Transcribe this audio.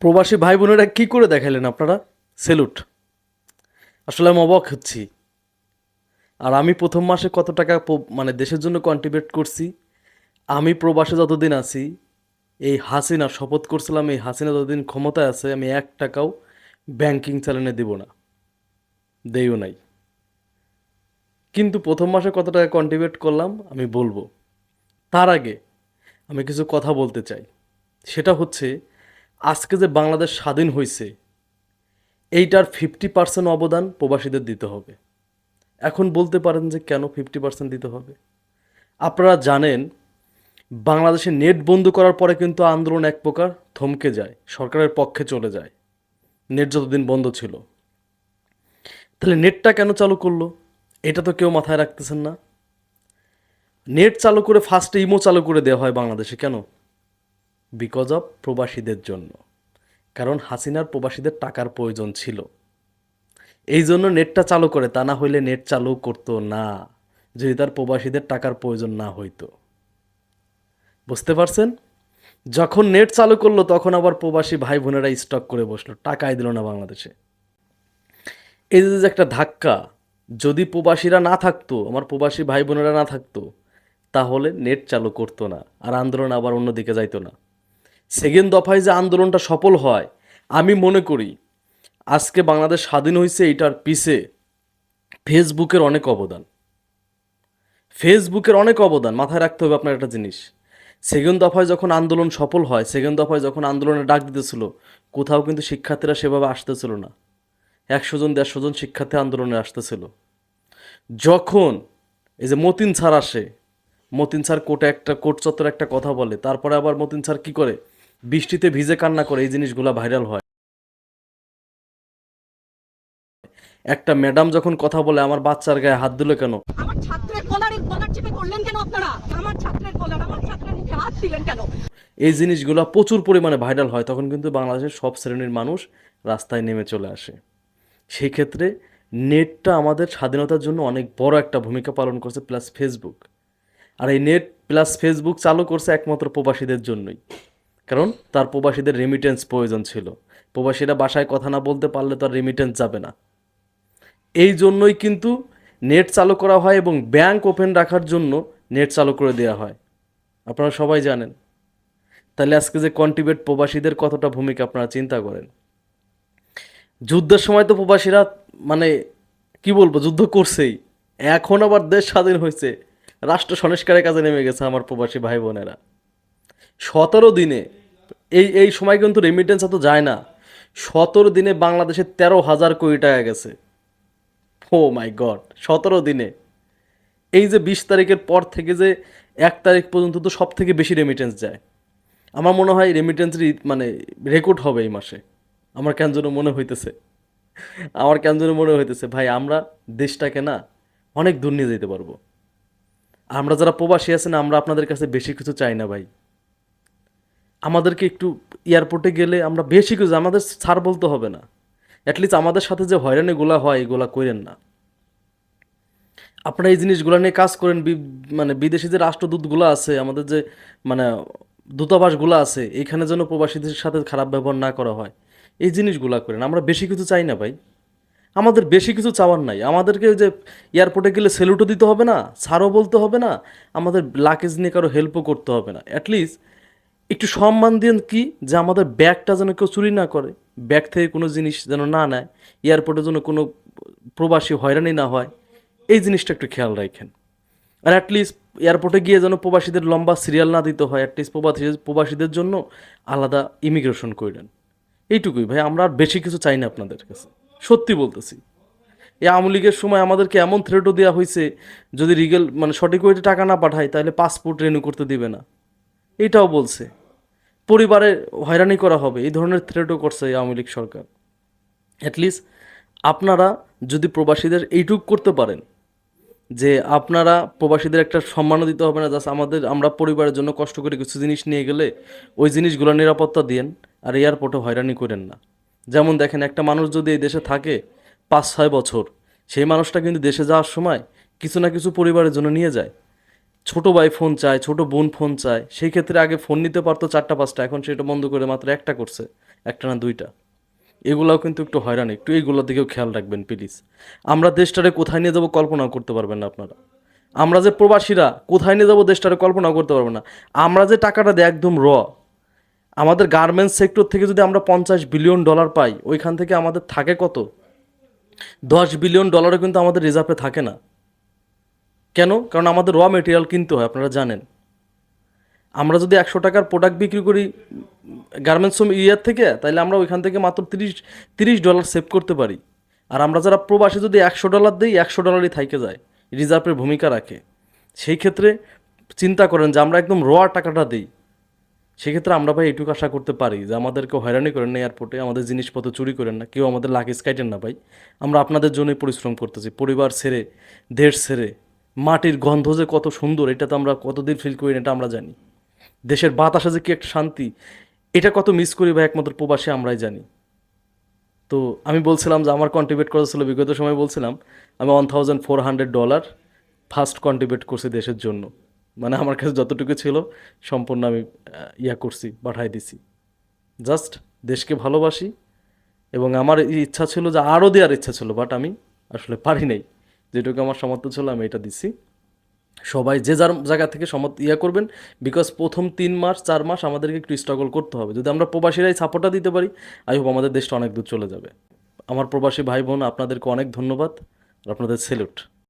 প্রবাসী ভাই বোনেরা কী করে দেখালেন আপনারা? সেলুট আসলে আমি অবাক হচ্ছি। আর আমি প্রথম মাসে কত টাকা মানে দেশের জন্য কন্ট্রিবিউট করছি, আমি প্রবাসে যতদিন আছি, এই হাসিনা, শপথ করছিলাম এই হাসিনা যতদিন ক্ষমতায় আছে, আমি এক টাকাও ব্যাংকিং চ্যানেলে দেব না। দেইও নাই। কিন্তু প্রথম মাসে কত টাকা কন্ট্রিবিউট করলাম, আমি বলব। তার আগে আমি কিছু কথা বলতে চাই। সেটা হচ্ছে আজকে যে বাংলাদেশ স্বাধীন হয়েছে এইটার ফিফটি পার্সেন্ট অবদান প্রবাসীদের দিতে হবে। এখন বলতে পারেন যে কেন ফিফটি পার্সেন্ট দিতে হবে? আপনারা জানেন, বাংলাদেশে নেট বন্ধ করার পরে কিন্তু আন্দোলন এক প্রকার থমকে যায়, সরকারের পক্ষে চলে যায়। নেট যতদিন বন্ধ ছিল। তাহলে নেটটা কেন চালু করল? এটা তো কেউ মাথায় রাখতেছেন না। নেট চালু করে ফার্স্টে ইমো চালু করে দেওয়া হয় বাংলাদেশে, কেন? বিকজ অফ প্রবাসীদের জন্য। কারণ হাসিনার প্রবাসীদের টাকার প্রয়োজন ছিল। এই জন্য নেটটা চালু করে, তা না হইলে নেট চালু করতো না, যদি তার প্রবাসীদের টাকার প্রয়োজন না হইতো। বুঝতে পারছেন? যখন নেট চালু করল, তখন আবার প্রবাসী ভাই বোনেরা স্টক করে বসল, টাকাই দিল না বাংলাদেশে। এই যে একটা ধাক্কা, যদি প্রবাসীরা না থাকতো, আমার প্রবাসী ভাই বোনেরা না থাকতো, তাহলে নেট চালু করতো না, আর আন্দোলন আবার অন্যদিকে যাইতো না। সেকেন্ড দফায় যে আন্দোলনটা সফল হয়, আমি মনে করি আজকে বাংলাদেশ স্বাধীন হয়েছে এটার পিছে ফেসবুকের অনেক অবদান। ফেসবুকের অনেক অবদান, মাথায় রাখতে হবে আপনার একটা জিনিস। সেকেন্ড দফায় যখন আন্দোলন সফল হয়, সেকেন্ড দফায় যখন আন্দোলনে ডাক দিতেছিল, কোথাও কিন্তু শিক্ষার্থীরা সেভাবে আসতেছিল না। একশো জন, দেড়শো জন শিক্ষার্থী আন্দোলনে আসতেছিল। যখন এই যে মতিন স্যার আসে, মতিন স্যার কোর্টে একটা কোর্ট চত্বরে একটা কথা বলে, তারপরে আবার মতিন স্যার কী করে? বৃষ্টিতে ভিজে কান্না করে এই জিনিসগুলো ভাইরাল হয়। একটা ম্যাডাম যখন কথা বলে আমার বাচ্চার গায়ে হাত দিল কেন? আমার ছাত্রের কলারে কলার চেপে করলেন কেন আপনারা? আমার ছাত্রের কলার আমার ছাত্রের মুখে হাত দিলেন কেন? এই জিনিসগুলো প্রচুর পরিমাণে ভাইরাল হয়। তখন কিন্তু বাংলাদেশের সব শ্রেণির মানুষ রাস্তায় নেমে চলে আসে। সেই ক্ষেত্রে নেটটা আমাদের স্বাধীনতার জন্য অনেক বড় একটা ভূমিকা পালন করছে প্লাস ফেসবুক আর এই নেট প্লাস ফেসবুক চালু করছে একমাত্র প্রবাসীদের জন্যই। কারণ তার প্রবাসীদের রেমিটেন্স প্রয়োজন ছিল। প্রবাসীরা বাসায় কথা না বলতে পারলে তার রেমিটেন্স যাবে না। এই জন্যই কিন্তু নেট চালু করা হয় এবং ব্যাংক ওপেন রাখার জন্য নেট চালু করে দেওয়া হয়। আপনারা সবাই জানেন। তাহলে আজকে যে কন্ট্রিবিউট প্রবাসীদের কতটা ভূমিকা আপনারা চিন্তা করেন? যুদ্ধের সময় তো প্রবাসীরা মানে কি বলব, যুদ্ধ করছেই। এখন আবার দেশ স্বাধীন হয়েছে। রাষ্ট্র সংস্কারের কাজে নেমে গেছে আমার প্রবাসী ভাই বোনেরা সতেরো দিনে, এই এই সময় কিন্তু রেমিটেন্স এত যায় না। সতেরো দিনে বাংলাদেশে তেরো হাজার কোটি টাকা গেছে। ও মাই গড, সতেরো দিনে। এই যে বিশ তারিখের পর থেকে যে এক তারিখ পর্যন্ত তো সব থেকে বেশি রেমিটেন্স যায়। আমার মনে হয় রেমিটেন্সের মানে রেকর্ড হবে এই মাসে। আমার কেন যেন মনে হইতেছে। আমার কেন যেন মনে হইতেছে, ভাই আমরা দেশটাকে না অনেক দূর নিয়ে যেতে পারব। আমরা যারা প্রবাসী আছেন, আমরা আপনাদের কাছে বেশি কিছু চাই না, ভাই। আমাদেরকে একটু এয়ারপোর্টে গেলে আমরা বেশি কিছু আমাদের ছাড় বলতে হবে না। অ্যাটলিস্ট আমাদের সাথে যে হয়রানিগুলো হয়, এগুলা করেন না। আপনারা এই জিনিসগুলো নিয়ে কাজ করেন মানে বিদেশি যে রাষ্ট্রদূতগুলো আছে, আমাদের যে মানে দূতাবাসগুলো আছে, এখানে যেন প্রবাসীদের সাথে খারাপ ব্যবহার না করা হয়, এই জিনিসগুলো করেন। আমরা বেশি কিছু চাই না ভাই। আমাদের বেশি কিছু চাওয়ার নাই। আমাদেরকে যে এয়ারপোর্টে গেলে সেলুটও দিতে হবে না, ছাড়ও বলতে হবে না, আমাদের লাকেজ নিয়ে কারও হেল্পও করতে হবে না। অ্যাটলিস্ট একটু সম্মান দিন কি? যে আমাদের ব্যাগটা যেন কেউ চুরি না করে। ব্যাগ থেকে কোনো জিনিস যেন না নেয়। এয়ারপোর্টে যেন কোনো প্রবাসী হয়রানি না হয়। এই জিনিসটা একটু খেয়াল রাখেন। আর অ্যাটলিস্ট এয়ারপোর্টে গিয়ে যেন প্রবাসীদের লম্বা সিরিয়াল না দিতে হয়। অ্যাটলিস্ট প্রবাসী, প্রবাসীদের জন্য আলাদা ইমিগ্রেশন করেন এইটুকুই ভাই, আমরা আর বেশি কিছু চাই না আপনাদের কাছে। সত্যি বলতেছি। এই আওয়ামী লীগের সময় আমাদেরকে এমন থ্রেটও দেওয়া হয়েছে যদি রিগেল মানে সঠিক ওয়েতে টাকা না পাঠায়, তাহলে পাসপোর্ট রেনিউ করতে দিবে না। এইটাও বলছে। পরিবারে হয়রানি করা হবে, এই ধরনের থ্রেটও করছে আওয়ামী লীগ সরকার। অ্যাটলিস্ট আপনারা যদি প্রবাসীদের এইটুক করতে পারেন, যে আপনারা প্রবাসীদের একটা সম্মানও দিতে হবে না জাস্ট আমাদের, আমরা পরিবারের জন্য কষ্ট করে কিছু জিনিস নিয়ে গেলে ওই জিনিসগুলো নিরাপত্তা দিন আর এয়ারপোর্টে হয়রানি করেন না। যেমন দেখেন, একটা মানুষ যদি এই দেশে থাকে পাঁচ ছয় বছর, সেই মানুষটা কিন্তু দেশে যাওয়ার সময় কিছু না কিছু পরিবারের জন্য নিয়ে যায়। ছোট ভাই ফোন চায়, ছোট বোন ফোন চায়, সেই ক্ষেত্রে আগে ফোন নিতে পারতো চারটা, পাঁচটা, এখন সেটা বন্ধ করে মাত্র একটা করছে, একটা না দুইটা। এগুলাও কিন্তু একটু হয়রানি, একটু এইগুলোর দিকেও খেয়াল রাখবেন প্লিজ আমরা দেশটারে কোথায় নিয়ে যাব কল্পনাও করতে পারবেন না আপনারা। আমরা যে প্রবাসীরা, কোথায় নিয়ে যাব দেশটারে কল্পনাও করতে পারবেন না। আমরা যে টাকাটা দিই একদম র। আমাদের গার্মেন্টস সেক্টর থেকে যদি আমরা পঞ্চাশ বিলিয়ন ডলার পাই, ওইখান থেকে আমাদের থাকে কত? দশ বিলিয়ন ডলারও কিন্তু আমাদের রিজার্ভে থাকে না। কেন? কারণ আমাদের র মেটেরিয়াল কিনতে হয়, আপনারা জানেন। আমরা যদি একশো টাকার প্রোডাক্ট বিক্রি করি গার্মেন্টস ইয়ার থেকে তাহলে আমরা ওইখান থেকে মাত্র তিরিশ তিরিশ ডলার সেভ করতে পারি। আর আমরা যারা প্রবাসী, যদি একশো ডলার দিই, একশো ডলারই থাইকে যায় রিজার্ভের ভূমিকা রাখে। সেই ক্ষেত্রে চিন্তা করেন যে, আমরা একদম র টাকাটা দিই। সেক্ষেত্রে আমরা ভাই এটুকু আশা করতে পারি যে, আমাদেরকে হয়রানি করেন না এয়ারপোর্টে আমাদের জিনিসপত্র চুরি করেন না। কেউ আমাদের লাগেজ কাইটেন না ভাই। আমরা আপনাদের জন্যই পরিশ্রম করতেছি, পরিবার ছেড়ে, দেশ ছেড়ে। মাটির গন্ধ যে কত সুন্দর, এটা তো আমরা কতদিন ফিল করি না, এটা আমরা জানি। দেশের বাতাসে যে কি একটা শান্তি, এটা কত মিস করি ভাই, একমাত্র প্রবাসে আমরাই জানি। তো আমি বলছিলাম যে আমার কন্ট্রিবিউট করা ছিল, বিগত সময় বলছিলাম, আমি one thousand four hundred dollar first contribute করছি দেশের জন্য। মানে আমার কাছে যতটুকু ছিল, সম্পূর্ণ আমি ইয়া করছি, পাঠাই দিছি। জাস্ট দেশকে ভালোবাসি, এবং আমার ইচ্ছা ছিল যে আরও দেওয়ার ইচ্ছা ছিল বাট আমি আসলে পারি নাই। যেটুকু আমার সামর্থ্য ছিল, আমি এটা দিছি। সবাই যে যার জায়গা থেকে সমত ইয়া করবেন বিকজ প্রথম তিন মাস, চার মাস আমাদেরকে একটু স্ট্রাগল করতে হবে। যদি আমরা প্রবাসীরাই সাপোর্টটা দিতে পারি আই হোপ আমাদের দেশটা অনেক দূর চলে যাবে। আমার প্রবাসী ভাই বোন আপনাদেরকে অনেক ধন্যবাদ। আপনাদের সেলুট